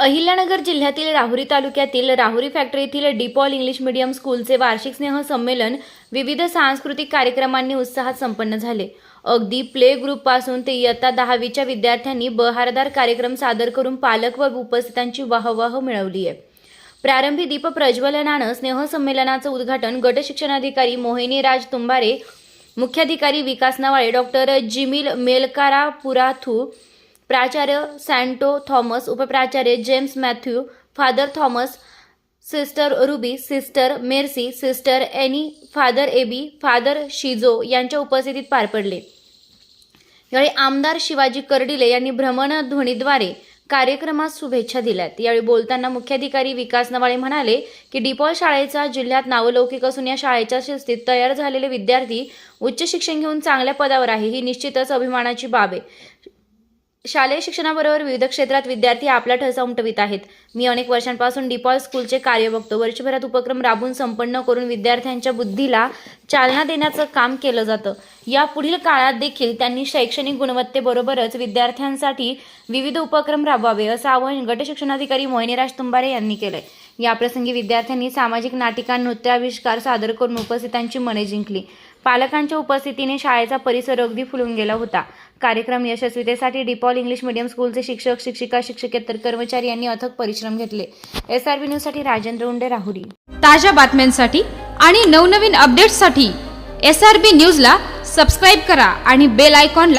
अहिल्यानगर जिल्ह्यातील राहुरी तालुक्यातील राहुरी फॅक्टरी येथील डीपॉल इंग्लिश मीडियम स्कूलचे वार्षिक स्नेह संमेलन विविध सांस्कृतिक कार्यक्रमांनी उत्साहात संपन्न झाले. अगदी प्ले ग्रुपपासून ते इयत्ता दहावीच्या विद्यार्थ्यांनी बहारदार कार्यक्रम सादर करून पालक व उपस्थितांची वाहवाह मिळवली आहे. प्रारंभी दीप प्रज्वलनानं स्नेहसंमेलनाचं उद्घाटन गट शिक्षणाधिकारी मोहिनी राज तुंबारे मुख्याधिकारी विकास नवाळे डॉक्टर जिमिल मेलकारापुराथू प्राचार्य सँटो Thomas उपप्राचार्य James Mathew father Thomas sister Ruby sister Mercy sister Annie father Abi father Shijo यांच्या उपस्थितीत पार पडले. यावेळी आमदार शिवाजी कर्डिले यांनी भ्रमणध्वनीद्वारे कार्यक्रमास शुभेच्छा दिल्यात. यावेळी बोलताना मुख्याधिकारी विकास नवाळे म्हणाले की डिपॉल शाळेचा जिल्ह्यात नावलौकिक असून या शाळेच्या शिस्तीत तयार झालेले विद्यार्थी उच्च शिक्षण घेऊन चांगल्या पदावर आहे ही निश्चितच अभिमानाची बाब आहे. शालेय शिक्षणाबरोबर विविध क्षेत्रात विद्यार्थी आपला ठसा उमटवित आहेत. मी अनेक वर्षांपासून डिपॉल स्कूलचे कार्य बघतो. वर्षभरात उपक्रम राबवून संपन्न करून विद्यार्थ्यांच्या बुद्धीला चालना देण्याचं काम केलं जातं. या पुढील काळात देखील त्यांनी शैक्षणिक गुणवत्तेबरोबरच विद्यार्थ्यांसाठी विविध उपक्रम राबवावे असं आवाहन गट शिक्षणाधिकारी मोहिनीराज तुंबारे यांनी केलंय. याप्रसंगी विद्यार्थ्यांनी सामाजिक नाटिका नृत्याविष्कार सादर करून उपस्थितांची मने जिंकली. पालकांच्या उपस्थितीने शाळेचा परिसर अगदी फुलून गेला होता. कार्यक्रम यशस्वीतेसाठी डिपॉल इंग्लिश मीडियम स्कूलचे शिक्षक शिक्षिका शिक्षकेतर कर्मचारी यांनी अथक परिश्रम घेतले. एस आर बी न्यूजसाठी राजेंद्र उंडे राहुरी. ताज्या बातम्यांसाठी आणि नवनवीन अपडेट्ससाठी एस आर बी न्यूजला सबस्क्राईब करा आणि बेल आयकॉन